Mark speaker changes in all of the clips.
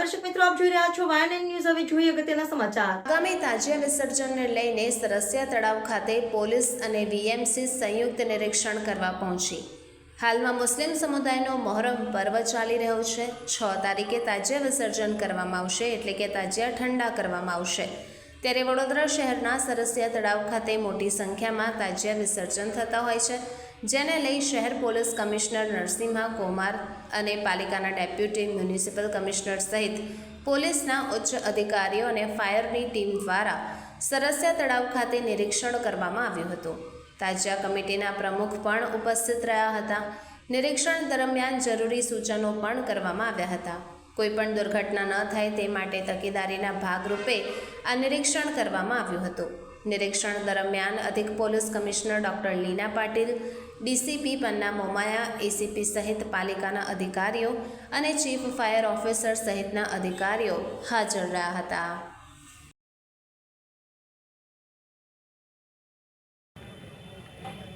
Speaker 1: દર્શક મિત્રો, આપ જોઈ રહ્યા છો વાયન ન્યૂઝ હવે જોઈએ અગત્યના સમાચાર.
Speaker 2: આગામી તાજિયા વિસર્જનને લઈને સરસિયા તળાવ ખાતે પોલીસ અને વીએમસી સંયુક્ત નિરીક્ષણ કરવા પહોંચી. હાલમાં મુસ્લિમ સમુદાયનો મોહરમ પર્વ ચાલી રહ્યો છે. છ તારીખે તાજિયા વિસર્જન કરવામાં આવશે એટલે કે તાજિયા ઠંડા કરવામાં આવશે. ત્યારે વડોદરા શહેરના સરસિયા તળાવ ખાતે મોટી સંખ્યામાં તાજિયા વિસર્જન થતા હોય છે. જેને લઈ શહેર પોલીસ કમિશનર નરસિંહા કુમાર અને પાલિકાના ડેપ્યુટી મ્યુનિસિપલ કમિશનર સહિત પોલીસના ઉચ્ચ અધિકારીઓ અને ફાયરની ટીમ દ્વારા સરસ્યા તળાવ ખાતે નિરીક્ષણ કરવામાં આવ્યું હતું. તાજા કમિટીના પ્રમુખ પણ ઉપસ્થિત રહ્યા હતા. નિરીક્ષણ દરમિયાન જરૂરી સૂચનો પણ કરવામાં આવ્યા હતા. કોઈપણ દુર્ઘટના ન થાય તે માટે તકેદારીના ભાગરૂપે આ નિરીક્ષણ કરવામાં આવ્યું હતું. નિરીક્ષણ દરમિયાન અધિક police commissioner doctor Leena Patil DCP Panna Momaya, ACP સહિત પાલિકાના અધિકારીઓ અને ચીફ ફાયર ઓફિસર સહિતના અધિકારીઓ હાજર રહ્યા હતા.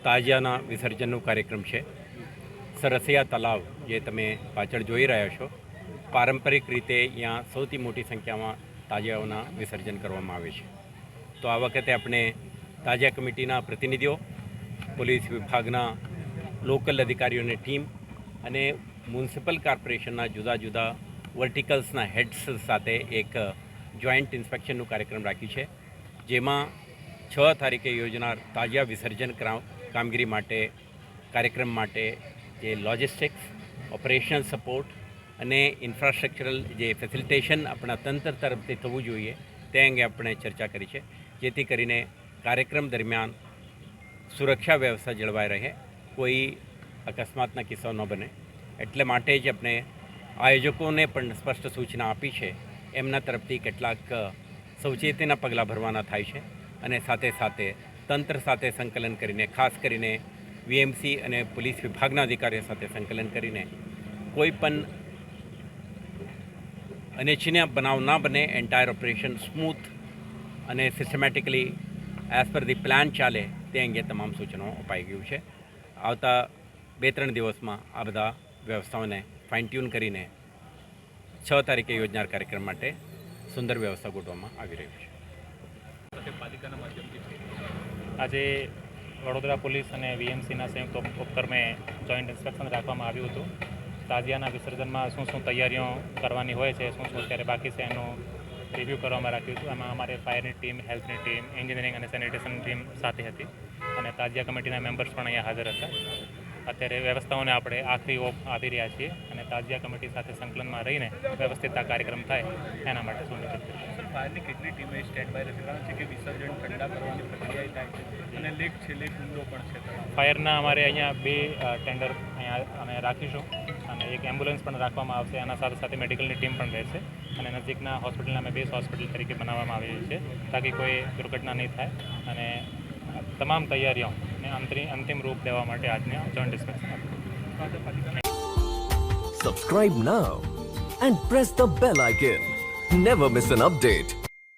Speaker 3: તાજિયાના વિસર્જનનો કાર્યક્રમ છે. સરસિયા તલાવ જે તમે પાછળ જોઈ રહ્યા છો, પારંપરિક રીતે અહીંયા સૌથી મોટી સંખ્યામાં તાજિયાઓના વિસર્જન કરવામાં આવે છે. તો આ વખતે આપણે તાજિયા કમિટીના પ્રતિનિધિઓ પોલીસ વિભાગના લોકલ અધિકારીઓની ટીમ અને મ્યુનિસિપલ કોર્પોરેશનના જુદા જુદા વર્ટિકલ્સના હેડ્સ સાથે એક જોઈન્ટ ઇન્સ્પેક્શનનું કાર્યક્રમ રાખ્યું છે, જેમાં છ તારીખે યોજનાર તાજા વિસર્જન કામગીરી માટે, કાર્યક્રમ માટે જે લોજિસ્ટિક્સ ઓપરેશન સપોર્ટ અને ઇન્ફ્રાસ્ટ્રક્ચરલ જે ફેસિલિટેશન આપણા તંત્ર તરફથી થવું જોઈએ, તે અંગે આપણે ચર્ચા કરી છે, જેથી કરીને કાર્યક્રમ દરમિયાન સુરક્ષા વ્યવસ્થા જળવાઈ રહે કોઈ અકસ્માતના કિસ્સાઓ ન બને. એટલે માટે જ આપણે આયોજકોને પણ સ્પષ્ટ સૂચના આપી છે એમના તરફથી કેટલાક અ, પગલાં ભરવાના થાય છે અને સાથે સાથે તંત્ર સાથે સંકલન કરીને ખાસ કરીને વીએમસી અને પોલીસ વિભાગના અધિકારીઓ સાથે સંકલન કરીને કોઈ પણ અનિચ્છનીય બનાવ ના બને એન્ટાયર ઓપરેશન સ્મૂથ અને systematically as per the plan ચાલે તે અંગે તમામ સૂચનો અપાઈ ગયું છે. આવતા બે ત્રણ દિવસમાં આ બધા વ્યવસ્થાઓને ફાઇન ટ્યુન કરીને છ તારીખે યોજનાર કાર્યક્રમ માટે સુંદર વ્યવસ્થા ગોઠવવામાં આવી રહ્યું છે.
Speaker 4: આજે વડોદરા પોલીસ અને વીએમસીના સંયુક્ત ઉપ- ઉપક્રમે જોઈન્ટ ઇન્સ્પેક્શન રાખવામાં આવ્યું હતું. તાજિયાના વિસર્જનમાં શું શું તૈયારીઓ કરવાની હોય છે, શું શું અત્યારે બાકી છે એનું રિવ્યૂ કરવામાં રાખ્યું હતું. એમાં અમારે ફાયરની ટીમ હેલ્થની ટીમ એન્જિનિયરિંગ અને સેનિટેશન ટીમ સાથે હતી. અને તાજિયા કમિટીના મેમ્બર્સ પણ અહીંયા હાજર હતા. અત્યારે વ્યવસ્થાઓને આપણે આખરી ઓપ આપી રહ્યા છીએ અને તાજિયા કમિટી સાથે સંકલનમાં રહીને વ્યવસ્થિત આ કાર્યક્રમ થાય એના માટે સુનિશ્ચિત કરીશું.
Speaker 5: ફાયરની કેટલી ટીમે સ્ટેન્ડ બાય કારણ છે કે વિસર્જન ઠંડા કરવાની પ્રક્રિયા થાય છે અને લેક છે લેક હુમલો પણ છે.
Speaker 4: ફાયરના અમારે અહીંયા બે ટેન્ડર અહીંયા અમે રાખીશું અને એક એમ્બ્યુલન્સ પણ રાખવામાં આવશે. એના સાથે સાથે મેડિકલની ટીમ પણ રહેશે અને નજીકના હોસ્પિટલને અમે બેસ હોસ્પિટલ તરીકે બનાવવામાં આવી છે તાકી કોઈ દુર્ઘટના નહીં થાય અને તમામ તૈયારીઓને અંતરી અંતિમ રૂપ દેવા માટે આજને joint discussion
Speaker 6: Subscribe now and press the bell icon. Never miss an update.